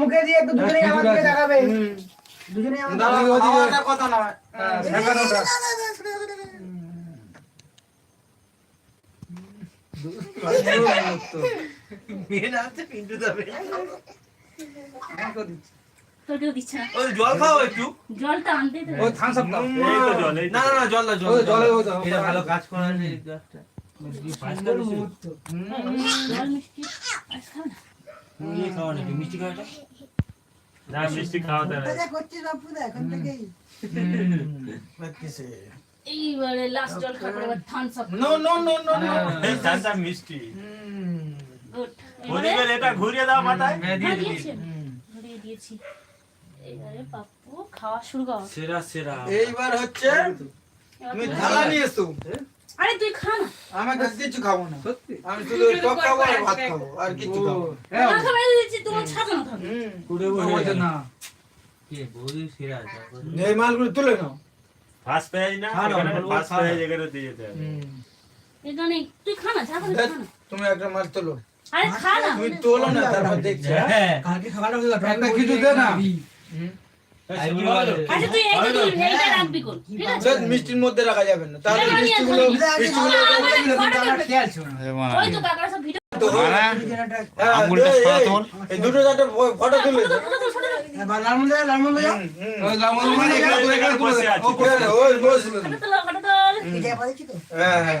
মুখে দিয়ে একটু দুজনেই আমার দিকে দেখাবে। দুজনেই আমার কথা না শেখানোটা। আছে পিন্টু যাবে তোর কেউ দিচ্ছে না। ওই জল খাও একটু। আনতে জল তো না না না জল জল জলে ভালো কাজ করা এইবারে হচ্ছে তুমি থালা নিয়ে এসো। আরে তুই খা না। আমাকে কিছু খাব না। সত্যি? আমি শুধু টক খাব আর ভাত খাব আর কিছু খাব না। না খাবে দিচ্ছি তোমার সাজানো থাকবে কুড়ে বলছে না কে বৌদি সেরা এই মালগুলো তুলে নাও। ফার্স্ট পেজ না? না, এখানে ফার্স্ট খাও এখানে দিয়ে যেতে হবে। এখানে তুই খা না খা না। তুমি একটা মাল তোলো। আরে খা না। তুমি তোলো না তারপর দেখছি। হ্যাঁ কালকে খাবারটা একটা কিছু দে না। আচ্ছা ঠিক আছে? ধ্যাৎ, মিষ্টির মধ্যে রাখা যাবে না। তাহলে মিষ্টিগুলো মিষ্টিগুলো হ্যাঁ, দুটো চারটে ফটো তুলে হ্যাঁ হ্যাঁ।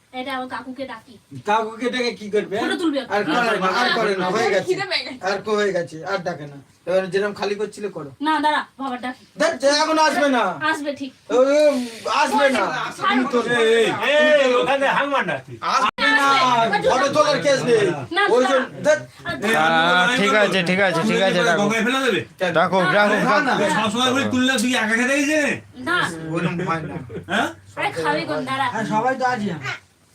এটা আমার কাকুকে ডাকি। কাকুকে ডেকে কি করবে? আর করে না আর করে না হয়ে গেছে। আর কো হয়ে গেছে আর ডাকে না। এবার যেরকম খালি করছিলে করো। না দাঁড়া বাবা ডাকি। দেখ এখন আসবে না। আসবে ঠিক। আসবে না। তুমি তো এই, ওখানে ফটো তোলার কেস নেই। ওই আছে ঠিক আছে ঠিক আছে সবসময় করে তুললে তুই একা খেতে না। ওরকম হয় না। হ্যাঁ সবাই তো আছি।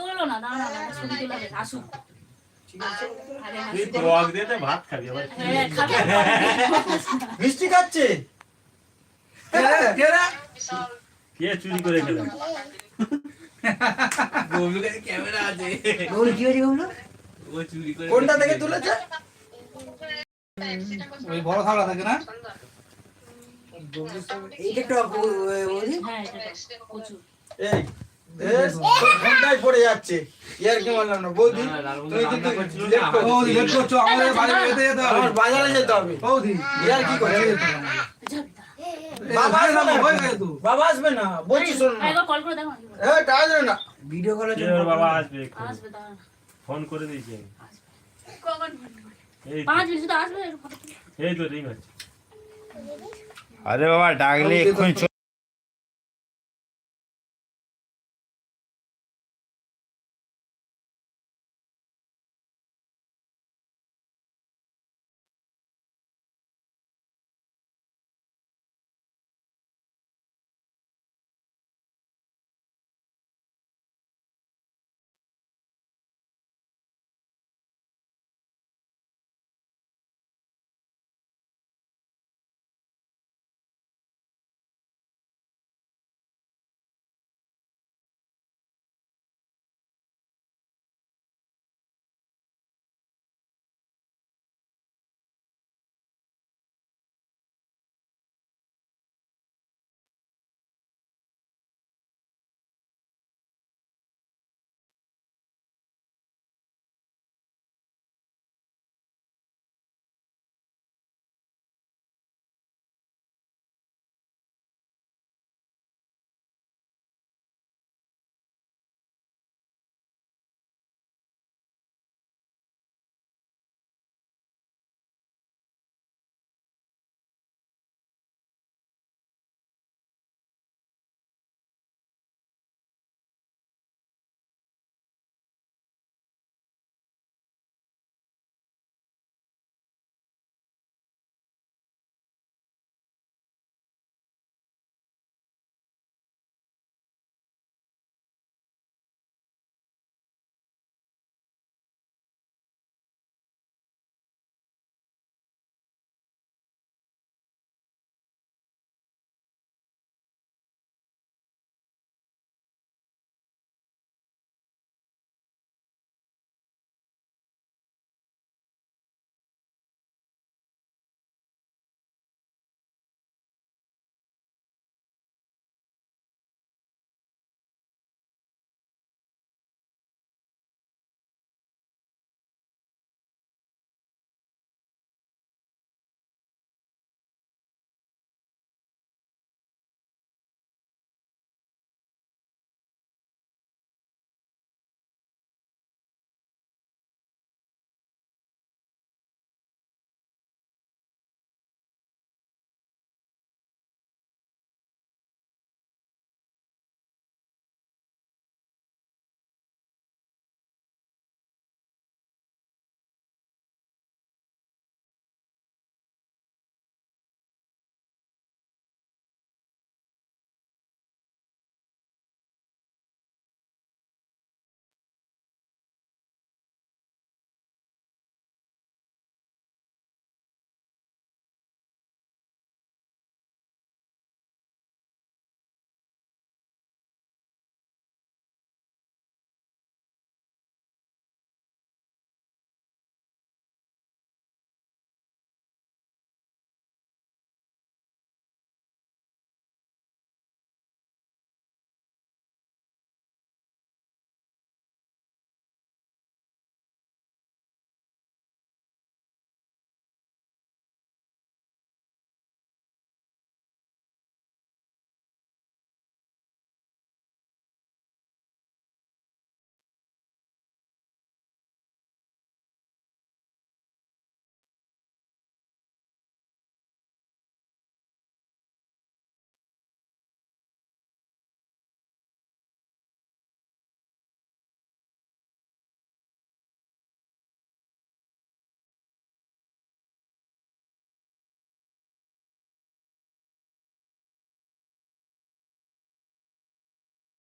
তুলো না দাঁড়া না ছবি তুলাবে আসুক। আরে তুই হাসি টক দিয়ে তো ভাত খাবি আবার কি? হ্যাঁ মিষ্টি খাচ্ছে? কে চুরি করে খেলাম গৌরীর কাছে ক্যামেরা আছে। গৌরী কি হয়েছে গৌরী ও চুরি করে কোনটা থেকে তুলেছে? ওই বড় থালা থাকে না? এইটা একটু হ্যাঁ এটা প্রচুর এই বেশ, ঘন্টায় পড়ে যাচ্ছে। ইয়ার কি বললাম না বৌদি? না, লাল বন্ধু তুমি কিন্তু লেট করছ। ও লেট করছ আমাদের বাড়ি যেতে যেতে হবে। আমার বাজারে যেতে হবে। বৌদি ইয়ার কি করছে? বাবা আসবে না? হয়ে গেছে। তো বাবা আসবে না? বলছি শোন না। একবার কল করে দেখো। না কি বলে। হ্যাঁ তা আসবে না। ভিডিও কলের কে জন্য ওর বাবা আসবে আসবে ফোন করে দিয়েছি আমি। পাঁচ মিনিট আসবে একটু ফটো তুলো। এই তো রিং হচ্ছে আরে বাবা ডাকলে এক্ষুনি